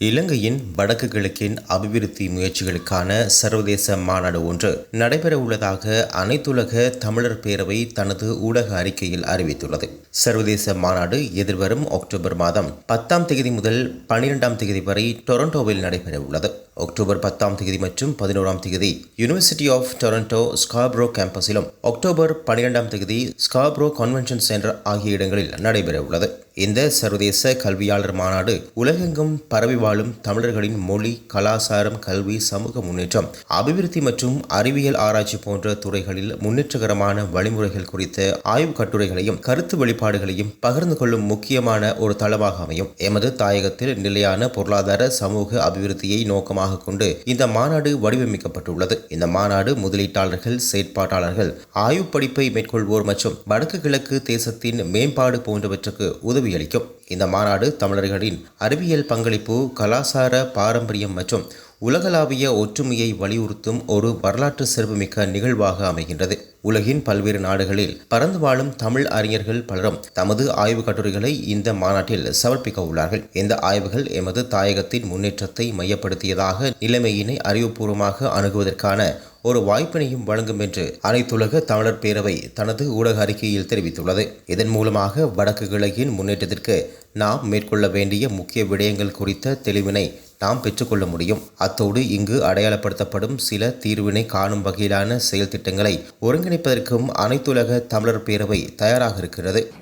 இலங்கையின் வடக்கு கிழக்கின் அபிவிருத்தி முயற்சிகளுக்கான சர்வதேச மாநாடு ஒன்று நடைபெற உள்ளதாக அனைத்துலக தமிழர் பேரவை தனது ஊடக அறிக்கையில் அறிவித்துள்ளது. சர்வதேச மாநாடு எதிர்வரும் அக்டோபர் மாதம் பத்தாம் தேதி முதல் பனிரெண்டாம் தேதி வரை டொரண்டோவில் நடைபெற உள்ளது அக்டோபர் பத்தாம் தேதி மற்றும் பதினோராம் தேதி யுனிவர்சிட்டி ஆஃப் டொரண்டோ ஸ்காப்ரோ கேம்பஸிலும் அக்டோபர் பனிரெண்டாம் தேதி ஸ்காப்ரோ கன்வென்ஷன் சென்டர் ஆகிய இடங்களில் நடைபெற உள்ளது இந்த சர்வதேச கல்வியாளர் மாநாடு உலகெங்கும் பரவி வாழும் தமிழர்களின் மொழி கலாச்சாரம் கல்வி சமூக முன்னேற்றம் அபிவிருத்தி மற்றும் அறிவியல் ஆராய்ச்சி போன்ற துறைகளில் முன்னேற்றகரமான வழிமுறைகள் குறித்த ஆய்வுக் கட்டுரைகளையும் கருத்து வெளிப்பாடுகளையும் பகிர்ந்து கொள்ளும் முக்கியமான ஒரு தளமாக அமையும். எமது தாயகத்தில் நிலையான பொருளாதார சமூக அபிவிருத்தியை நோக்கமாக கொண்டு இந்த மாநாடு வடிவமைக்கப்பட்டுள்ளது. இந்த மாநாடு முதலீட்டாளர்கள் செயற்பாட்டாளர்கள் ஆய்வு படிப்பை மேற்கொள்வோர் மற்றும் வடக்கு கிழக்கு தேசத்தின் மேம்பாடு போன்றவற்றுக்கு உதவி உதவியளிக்கும் இந்த மாநாடு தமிழர்களின் அறிவியல் பங்களிப்பு கலாசார பாரம்பரியம் மற்றும் உலகளாவிய ஒற்றுமையை வலியுறுத்தும் ஒரு வரலாற்று சிறப்புமிக்க நிகழ்வாக அமைகின்றது. உலகின் பல்வேறு நாடுகளில் பறந்து வாழும் தமிழ் அறிஞர்கள் பலரும் தமது ஆய்வு கட்டுரைகளை இந்த மாநாட்டில் சமர்ப்பிக்க உள்ளார்கள். இந்த ஆய்வுகள் எமது தாயகத்தின் முன்னேற்றத்தை மையப்படுத்தியதாக நிலைமையினை அறிவுபூர்வமாக அணுகுவதற்கான ஒரு வாய்ப்பினையும் வழங்கும் என்று அனைத்துலக தமிழர் பேரவை தனது ஊடக அறிக்கையில் தெரிவித்துள்ளது. இதன் மூலமாக வடக்கு கிழக்கின் முன்னேற்றத்திற்கு நாம் மேற்கொள்ள வேண்டிய முக்கிய விடயங்கள் குறித்த தெளிவினை நாம் பெற்றுக்கொள்ள முடியும். அத்தோடு இங்கு அடையாளப்படுத்தப்படும் சில தீர்வினை காணும் வகையிலான செயல் திட்டங்களை ஒருங்கிணைப்பதற்கும் அனைத்துலக தமிழர் பேரவை தயாராக இருக்கிறது.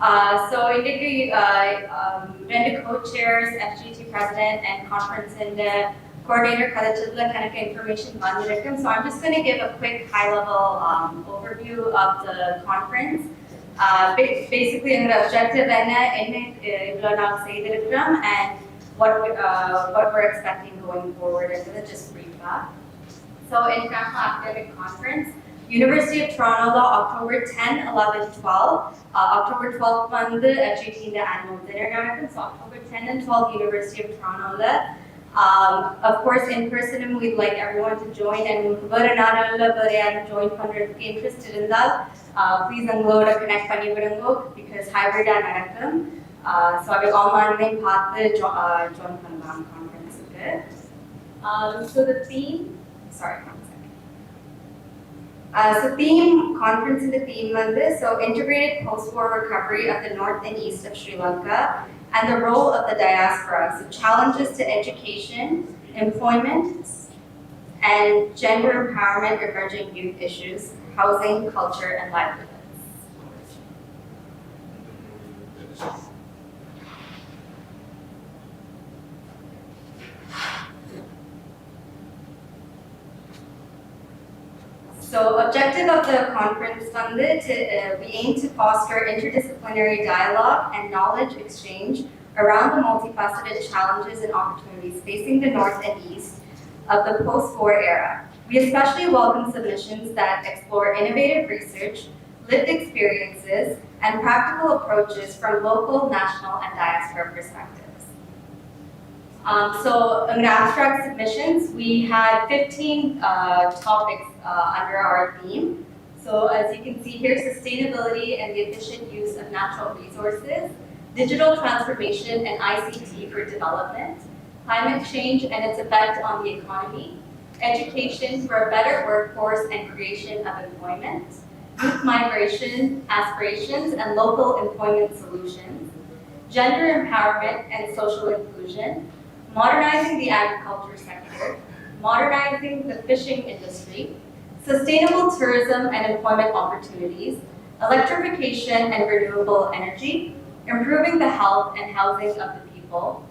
Uh, so இன்னைக்கு uh, um, ரெண்டு co-chairs, FGT president and conference இந்த coordinator கதைச்சதுல கணக்கு information வந்திருக்கும். So I'm just going to give a quick high-level um, overview of the conference. Uh, ba- basically, எங்களோட objective என்ன, என்ன uh, இவ்வளவு நாள் செய்திருக்கிறோம் and what, uh, what we're expecting going forward, and just brief that. So International Academic Conference, University of Toronto, October 10, 11, 12. Uh, October 12th வந்து FGT இந்த annual dinner நடக்கும். So October 10 and 12, University of Toronto. Um, of course, in person, we'd like everyone to join and join Pandra interested in that. Uh, please unload or connect book because hybrid and Anakum. Uh, so I will online path uh, join Pandam conference. Um, so the theme, sorry, one second. Uh, so theme, conference in the theme, so integrated post-war recovery of the north and east of Sri Lanka and the role of the diaspora, so challenges to education, employment, and gender empowerment, emerging youth issues, housing, culture, and livelihoods. So objective of the conference funded to, uh, we aim to foster interdisciplinary dialogue and knowledge exchange around the multifaceted challenges and opportunities facing the North and East of the post-war era. We especially welcome submissions that explore innovative research, lived experiences, and practical approaches from local, national, and diaspora perspectives. Um, so in abstract submissions, we had 15 uh, topics uh, under our theme. So as you can see here, sustainability and the efficient use of natural resources, digital transformation and ICT for development, climate change and its effect on the economy, education for a better workforce and creation of employment, youth migration, aspirations and local employment solutions, gender empowerment and social inclusion, modernizing the agriculture sector, modernizing the fishing industry, sustainable tourism and employment opportunities, electrification and renewable energy, improving the health and housing of the people,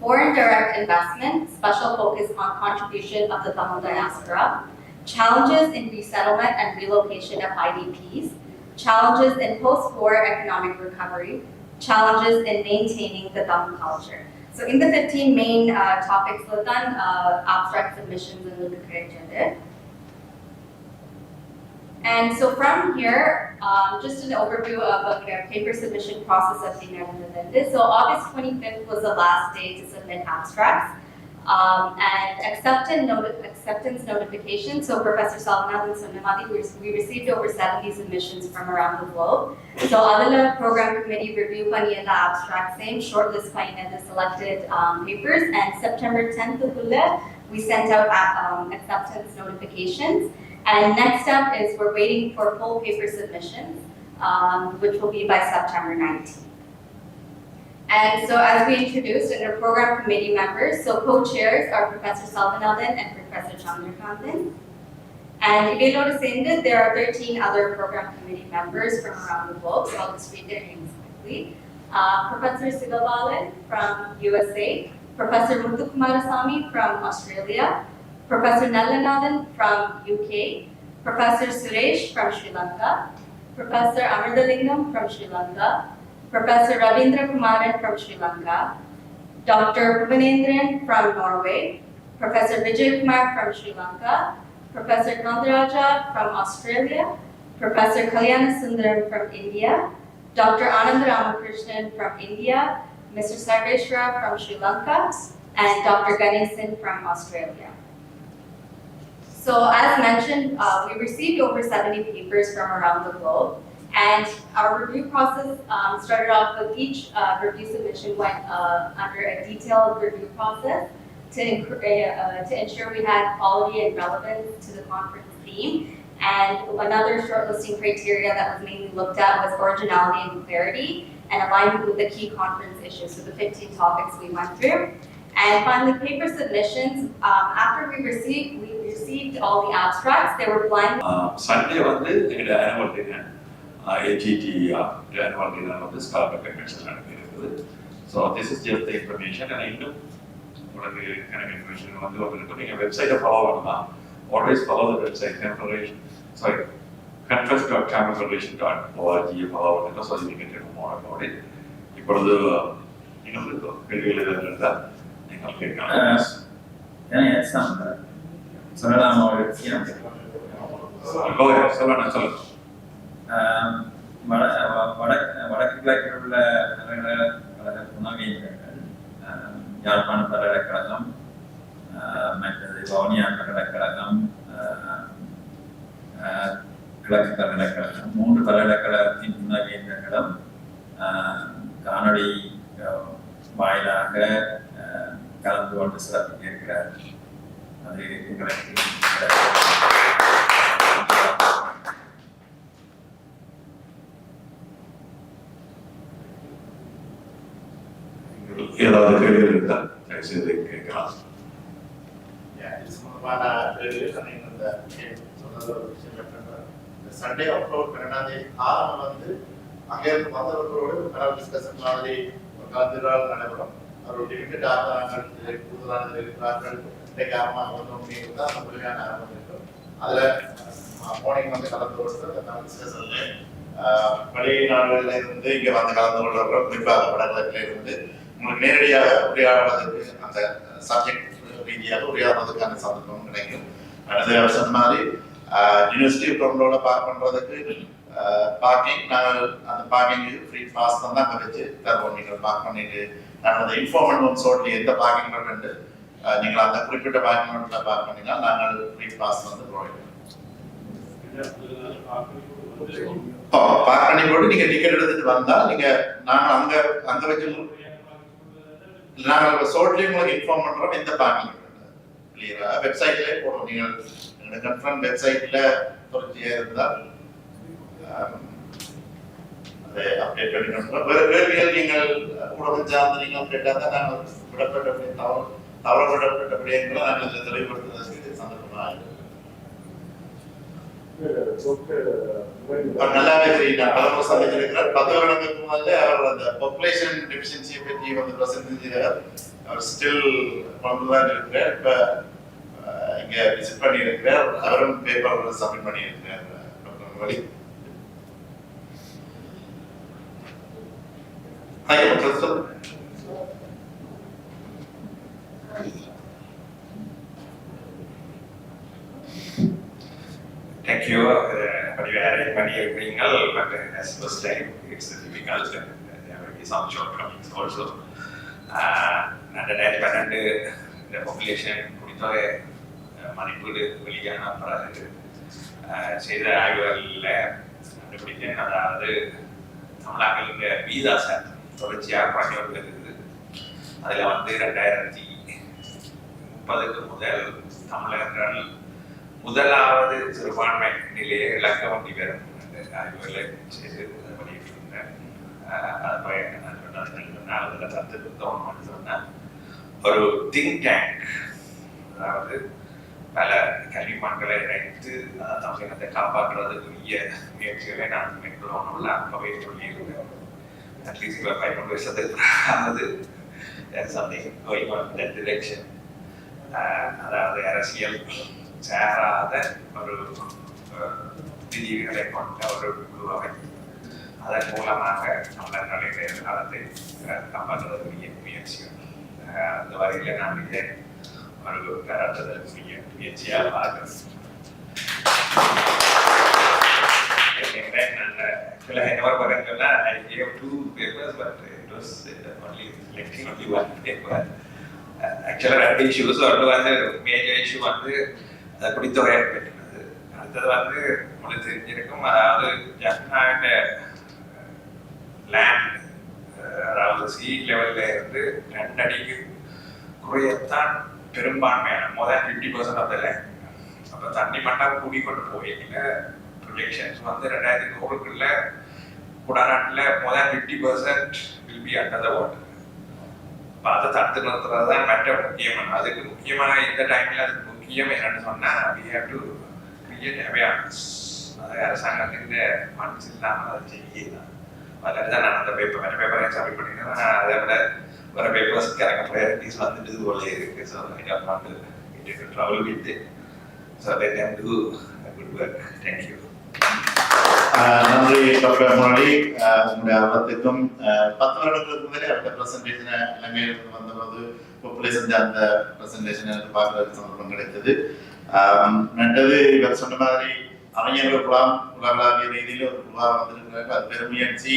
foreign direct investment, special focus on contribution of the Tamil diaspora, challenges in resettlement and relocation of IDPs, challenges in post-war economic recovery, challenges in maintaining the Tamil culture. So in the 15 main uh, topics, we've done uh, abstract submissions and look at And so from here, um, just an overview of the paper submission process of the amendment. So August 25th was the last day to submit abstracts. Um, and acceptance, noti- acceptance notification. So Professor Salman and we, we received over 70 submissions from around the globe. So Adala Program Committee review paniyala abstract same, shortlist the selected um, papers, and September 10th, we sent out uh, um, acceptance notifications. And next up is we're waiting for full paper submissions, um, which will be by September 19th. And so as we introduced under program committee members, so co-chairs are Professor Salvanathan and Professor Chandrakanthan. And if you notice in this, there are 13 other program committee members from around the globe, so I'll just read their names quickly. Uh, Professor Sivabalan from USA, Professor Muthukumarasamy from Australia, Professor Nalanathan from UK, Professor Suresh from Sri Lanka, Professor Amardalingam from Sri Lanka, Professor Ravindra Kumaran from Sri Lanka, Dr. Bhuvanendran from Norway, Professor Vijay Kumar from Sri Lanka, Professor Kandaraja from Australia, Professor Kalyana Sundaram from India, Dr. Anand Ramakrishnan from India, Mr. Sarveshwara from Sri Lanka, and Dr. Ganesan from Australia. So as mentioned, uh, we received over 70 papers from around the globe. And our review process um, started off with each uh, review submission went uh, under a detailed review process to, uh, uh, to ensure we had quality and relevance to the conference theme. And another shortlisting criteria that was mainly looked at was originality and clarity and alignment with the key conference issues, so the 15 topics we went through. And finally, paper submissions. Um, after we received, we received all the abstracts. They were blind. Sunday, one Annual dinner AGT annual dinner வந்து scholar convention நடத்தி இருக்குது so this is just information ஆனால் இன்னும் உங்களுக்கு எனக்கு information வந்து உங்களுக்கு நீங்கள் வெப்சைட்டை ஃபாலோ பண்ணலாம் always follow the website confirmation sorry confers dot confirmation dot ஓஆர்ஜியை follow பண்ணுங்க so you can check more about it இப்பொழுது இன்னும் இருக்கோ கேள்விகள் எதுவும் இருந்தால் நீங்கள் கேட்கலாம் Can I add something? சொல்லலாமா ஒரு விஷயம் Go ahead, சொல்லுங்க சொல்லுங்க ஆம், வட வ- வடக்கு வடக்கு கிழக்கில் உள்ள பல்கலைக்கழக துணைவேந்தர்கள் யாழ்ப்பாண பல்கலைக்கழகம் மற்றது வவுனியா பல்கலைக்கழகம் கிழக்கு பல்கலைக்கழகம் மூன்று பல்கலைக்கழகத்தின் துணைவேந்தர்களும் ஆம், காணொளி வாயிலாக கலந்து கொண்டு சிறப்பிக்க அது எங்களுக்கு செய்து கேட்கலாம் இது சம்பந்தமான கேள்வி இந்த சொன்னது ஒரு விஷயம் என்னன்னா, இந்த சண்டே அக்டோபர் பன்னெண்டாம் தேதி ஆரம்பம் வந்து அங்க இருந்து வந்தவர்களோடு பேனல் டிஸ்கஷன் மாதிரி ஒரு கலந்துரையாடல் நடைபெறும் அவர்கள் லிமிட்டட் ஆதாரங்கள் கூடுதலான இருக்கிறார்கள் இன்றைக்கு ஆரம்பம் வந்து தான் அந்த முழுமையான ஆரம்பம் இருக்கும் அதுல மார்னிங் வந்து கலந்து கொண்டு அந்த பேனல் டிஸ்கஷன்ல வெளிநாடுகளில் இருந்து இங்க வந்து கலந்து கொள்றவர்கள் குறிப்பாக வடகிழக்கில் இருந்து உங்களுக்கு நேரடியாக உரையாடுவதற்கு அந்த சப்ஜெக்ட் ரீதியாக உரையாடுறதுக்கான சந்தர்ப்பம் கிடைக்கும். அடுத்த வருஷம் மாதிரி யூனிவர்சிட்டி உங்களோட பார்க் பண்றதுக்கு பார்க்கிங் நாங்கள் அந்த பார்க்கிங் ஃப்ரீ பாஸ் தான் நாங்கள் வச்சு தருவோம். நீங்கள் பார்க் பண்ணிட்டு நாங்கள் அந்த இன்ஃபார்மெண்ட் சோட்ல எந்த பார்க்கிங் பண்ணுறது நீங்கள் அந்த குறிப்பிட்ட பார்க்கிங் ஒன்றில் பார்க் பண்ணினா நாங்கள் ஃப்ரீ பாஸ் வந்து ப்ரொவைட் பார்க் பண்ணி போட்டு நீங்க டிக்கெட் எடுத்துட்டு வந்தா நீங்க நாங்க அங்க அங்க வச்சு நாங்கள் சோட்லயே உங்களுக்கு இன்ஃபார்ம் பண்றோம் எந்த பார்க்கிங் கிளியரா வெப்சைட்லயே போடுறோம் நீங்கள் எங்களோட கன்ஃபர்ம் வெப்சைட்ல தொடர்ச்சியா இருந்தால் அதை அப்டேட் பண்ணி கொடுக்குறோம். வேறு கேள்விகள் நீங்கள் ஊடகம் சார்ந்து நீங்கள் கேட்டால் தான் நாங்கள் விடப்பட்ட தவறு தவறு விடப்பட்ட விடயங்களை நாங்கள் இதில் தெளிவுபடுத்துவதற்கு சந்தர்ப்பமாக இருக்கும். நல்லாவே தெரியும் நான் பல சந்திச்சிருக்கிறார் பத்து வருடங்களுக்கு முதல்ல அவர் அந்த பாப்புலேஷன் டெபிஷியன்சியை பற்றி வந்து பிரசந்திச்சிருக்கார் அவர் ஸ்டில் கொண்டு தான் இருக்கிறார். இப்போ இங்கே விசிட் பண்ணியிருக்கிறார். அவரும் பேப்பர் சப்மிட் பண்ணியிருக்கிறார் டாக்டர் வழி. Thank you. Uh, but you had many agreeable, but as first time, it's difficult. and There will be. Uh, நேரம் பன்னெண்டு இந்த பாப்புலேஷன் குடித்தொகை அஹ், மதிப்பீடு வெளியான பிறகு அஹ், செய்த ஆய்வுகளில் கண்டுபிடித்தேன் அதாவது தமிழாக்களுடைய வீதா சார் தொடர்ச்சியாக குறைஞ்சு கொண்டு அதில் வந்து ரெண்டாயிரத்தி முப்பதுக்கு முதல் தமிழர்கள் முதலாவது சிறுபான்மை நிலையை இலக்க வேண்டி வரும் ஆஹ் அது நான் சொன்னது அதில் ஒரு திங்க் டேங்க் அதாவது பல கல்விமான்களை இணைத்து தமிழகத்தை காப்பாற்றுறதுக்குரிய முயற்சிகளை நான் மேற்கொள்ளணும்ல அப்பவே சொல்லியிருந்தேன் அட்லீஸ்ட் இப்போ பதினொன்று வருஷத்துக்கு அதாவது something going on in அதாவது அரசியல் சேராத ஒரு ஆஹ், கொண்ட ஒரு குழுவை அதன் மூலமாக தமிழர்களுடைய எதிர்காலத்தை ஆஹ், காப்பாற்றுவதற்குரிய முயற்சிகள் அந்த வகையில் நான் இதை ஒரு கராட்டுதற்குரிய முயற்சியாக பார்க்கிறேன் Actually, I never got into that. I gave two papers, but it was uh, only selecting only one paper. Uh, ரெண்டு இஷ்யூஸ் ஒன்று வந்து மேஜர் இஷ்யூ வந்து அது குடித்தொகை பற்றினது அடுத்தது வந்து உங்களுக்கு தெரிஞ்சிருக்கும் அதாவது ஜப்னாட்ட லேண்ட் அதாவது சி லெவல்ல இருந்து ரெண்டு அடிக்கு குறையத்தான் பெரும்பான்மையான more fifty percent of the land அப்போ தண்ணி மட்டும் கூடி கொண்டு போயிருக்கீங்க ப்ரொஜெக்ஷன்ஸ் வந்து ரெண்டாயிரத்தி நூறுக்குள்ள குடாநாட்டில் more fifty percent will be under the water இப்போ அதை தடுத்து நிறுத்துறது தான் மற்ற முக்கியமான அதுக்கு முக்கியமான இந்த டைமில் அதுக்கு முக்கியம் என்னன்னு சொன்னால் we have to create awareness அது அரசாங்கத்தின் மனசு இல்லாமல் அதை செய்யலாம் அதில் நான் அந்த பேப்பர் மற்ற பேப்பரை சப்மிட் பண்ணிக்கிறேன் அதை விட வர பேப்பர்ஸ் எனக்கு ப்ரையாரிட்டிஸ் வந்துட்டு போல இருக்கு so I have not it travel with so they can do good work thank you நன்றி டாக்டர் முரளி உங்களுடைய ஆர்வத்துக்கும் பத்து வருடங்களுக்கு முதலே அவருடைய பிரசன்டேஷனை இலங்கையிலிருந்து வந்தபோது பாப்புலேஷன் அந்த பிரசன்டேஷன் எனக்கு பார்க்கறதுக்கு சந்தர்ப்பம் கிடைத்தது ரெண்டது இவர் சொன்ன மாதிரி அறிஞர்கள் குழாம் உலகளாவிய ரீதியில் ஒரு குழா வந்திருக்கிறார்கள். அது பெருமுயற்சி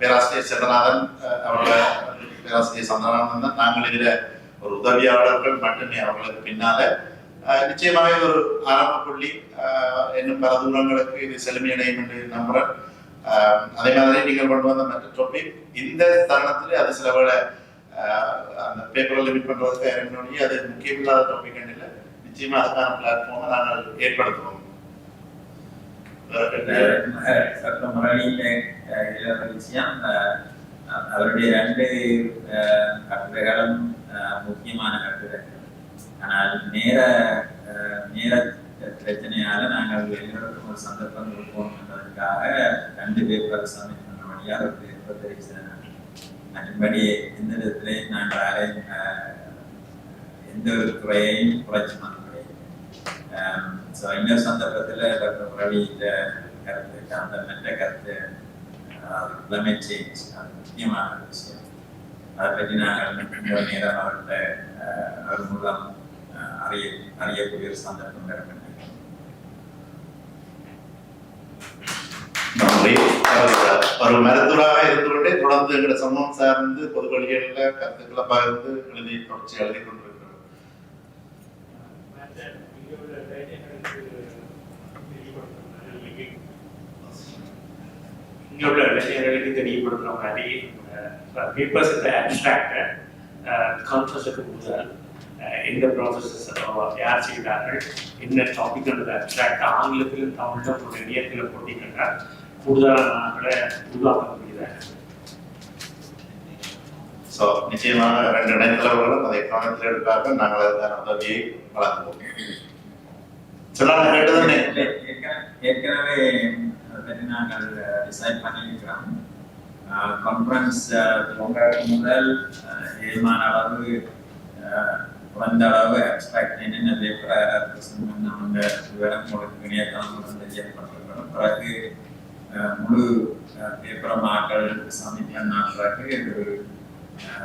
பேராசிரியர் செல்வநாதன் அவரோட பேராசிரியர் சந்திரநாதன் தான் நாங்கள் இதில் ஒரு உதவியாளர்கள் மட்டுமே அவர்களுக்கு பின்னால. ஆஹ் நிச்சயமாக ஒரு ஆரம்ப புள்ளி. இன்னும் பல தூரங்களுக்கு இது செழுமையடையும் என்று நம்புறேன். அதே மாதிரி நீங்கள் கொண்டு வந்த மற்ற டாபிக் இந்த தருணத்திலே அது சில வேளை அந்த பேப்பரை லிமிட் பண்றதுக்கு என்னுடைய அது முக்கியமில்லாத டாபிக் இல்லை. நிச்சயமா அதுக்கான பிளாட்ஃபார்மை நாங்கள் ஏற்படுத்துவோம் வேற என்ன? விஷயம் அவருடைய ரெண்டு அஹ், கட்டுரைகளும் முக்கியமான கட்டுரைகள் ஆனால் நேர நேர பிரச்சனையால நாங்கள் எங்களுக்கும் ஒரு சந்தர்ப்பம் கொடுப்போம் என்பதற்காக ரெண்டு பேப்பர் சப்மிட் பண்ண வழியாக ஒரு பேப்பர் தெரிவித்தேன் அதன்படி எந்த விதத்திலையும் நாங்கள் எந்த ஒரு துறையையும் குறைச்சி பண்ண ஸோ இன்னொரு சந்தர்ப்பத்தில் டாக்டர் முரளியிட்ட கருத்து அந்த மெட்ட கருத்து எல்லாமே சேஞ்ச் அது முக்கியமான விஷயம் அதை பற்றி நாங்கள் நேரம் அவர்கிட்ட அவர் மூலம் அறிய அறியக்கூடிய ஒரு சந்தர்ப்பம் பெற நன்றி ஒரு மருத்துவராக இருந்து கொண்டே தொடர்ந்து எங்களுடைய சமூகம் சார்ந்து பொது வழிகளில் கருத்துக்களை பகிர்ந்து எழுதி தொடர்ச்சி எழுதி கொண்டு இங்கே உள்ள இளைஞர்களுக்கு தெரியப்படுத்துகிற மாதிரி பேப்பர்ஸ் இந்த அப்டிராக்டை கான்ஃபரன்ஸுக்கு முதல் அஹ், எந்த ப்ராசஸஸ் யார் செய்தார்கள் என்ன டாபிக் அந்த அப்டிராக்ட் ஆங்கிலத்திலும் தமிழிலும் ஒரு இணையத்தில் போட்டிங்கன்னா கூடுதலான ஆட்களை உருவாக்கக்கூடியதாக ஸோ நிச்சயமாக ரெண்டு இணையதளங்களும் அதை கவனத்தில் எடுப்பார்கள் நாங்கள் அதுக்கான உதவியை வழங்குவோம் சொல்லாங்க கேட்டதுன்னு ஏற்கனவே பற்றி நாங்கள் டிசைட் பண்ணியிருக்கிறோம் கான்ஃபரன்ஸ் தோன்ற முதல் அஹ், ஏழுமான அளவு அஹ், குறைந்த அளவு எக்ஸ்பெக்ட் என்னென்ன பேப்பரை நம்ம விவரம் உங்களுக்கு இணையதளம் வந்து பிறகு முழு பேப்பர் மாக்கள் சப்மிட் பண்ண பிறகு ஒரு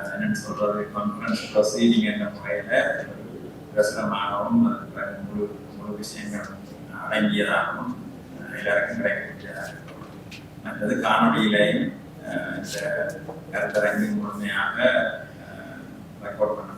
என்னன்னு சொல்றது கான்ஃபரன்ஸ் ப்ரொசீடிங் என்ற முறையில் பிரசுரமாகவும் முழு முழு விஷயங்கள் அடங்கியதாகவும் எல்லாருக்கும் கிடைக்கக்கூடியதாக இருக்கும் மற்றது காணொலியிலையும் அஹ், இந்த கருத்தரங்கு முழுமையாக ரெக்கார்ட் பண்ண